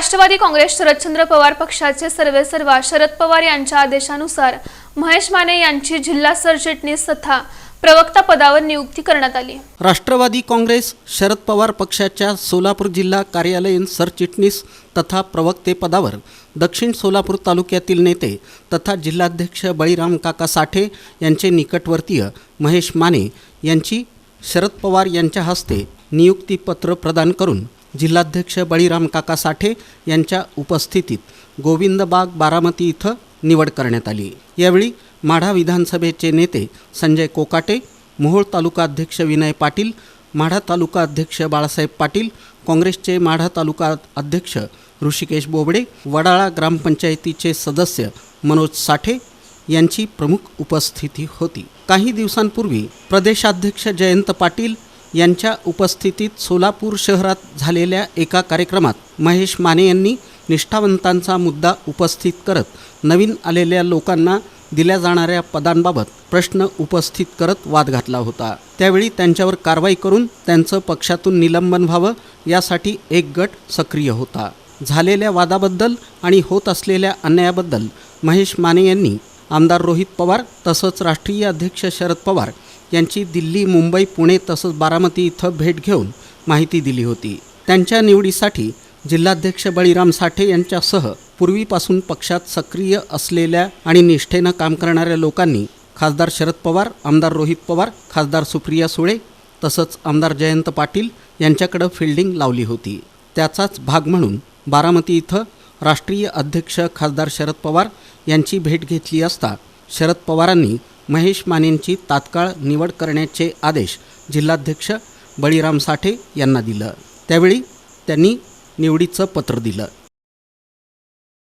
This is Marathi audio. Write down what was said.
राष्ट्रवादी काँग्रेस शरदचंद्र पवार पक्षाचे सर्वेसर्वा शरद पवार यांच्या आदेशानुसार महेश माने यांची जिल्हा सरचिटणीस तथा प्रवक्ता पदावर नियुक्ती करण्यात आली. राष्ट्रवादी काँग्रेस शरद पवार पक्षाच्या सोलापूर जिल्हा कार्यालयीन सरचिटणीस तथा प्रवक्तेपदावर दक्षिण सोलापूर तालुक्यातील नेते तथा जिल्हाध्यक्ष बळीराम काका साठे यांचे निकटवर्तीय महेश माने यांची शरद पवार यांच्या हस्ते नियुक्तीपत्र प्रदान करून जिल्हाध्यक्ष बळीराम काका साठे यांच्या उपस्थितीत गोविंदबाग बारामती इथं निवड करण्यात आली. यावेळी माढा विधानसभेचे नेते संजय कोकाटे मोहोळ तालुका अध्यक्ष विनय पाटील माढा तालुका अध्यक्ष बाळासाहेब पाटील काँग्रेसचे माढा तालुका अध्यक्ष ऋषिकेश बोबडे वडाळा ग्रामपंचायतीचे सदस्य मनोज साठे यांची प्रमुख उपस्थिती होती. काही दिवसांपूर्वी प्रदेशाध्यक्ष जयंत पाटील यांच्या उपस्थितीत सोलापूर शहरात झालेल्या एका कार्यक्रमात महेश माने यांनी निष्ठावंतांचा मुद्दा उपस्थित करत नवीन आलेल्या लोकांना दिल्या जाणाऱ्या पदांबाबत प्रश्न उपस्थित करत वाद घातला होता. त्यावेळी त्यांच्यावर कारवाई करून त्यांचं पक्षातून निलंबन व्हावं यासाठी एक गट सक्रिय होता. झालेल्या वादाबद्दल आणि होत असलेल्या अन्यायाबद्दल महेश माने यांनी आमदार रोहित पवार तसंच राष्ट्रीय अध्यक्ष शरद पवार यांची दिल्ली मुंबई पुणे तसंच बारामती इथं भेट घेऊन माहिती दिली होती. त्यांच्या निवडीसाठी जिल्हाध्यक्ष बळीराम साठे यांच्यासह पूर्वीपासून पक्षात सक्रिय असलेल्या आणि निष्ठेनं काम करणाऱ्या लोकांनी खासदार शरद पवार आमदार रोहित पवार खासदार सुप्रिया सुळे तसंच आमदार जयंत पाटील यांच्याकडं फिल्डिंग लावली होती. त्याचाच भाग म्हणून बारामती इथं राष्ट्रीय अध्यक्ष खासदार शरद पवार यांची भेट घेतली असता शरद पवारांनी महेश मानेंची तात्काळ निवड करण्याचे आदेश जिल्हाध्यक्ष बळीराम साठे यांना दिलं. त्यावेळी त्यांनी निवडीचं पत्र दिलं.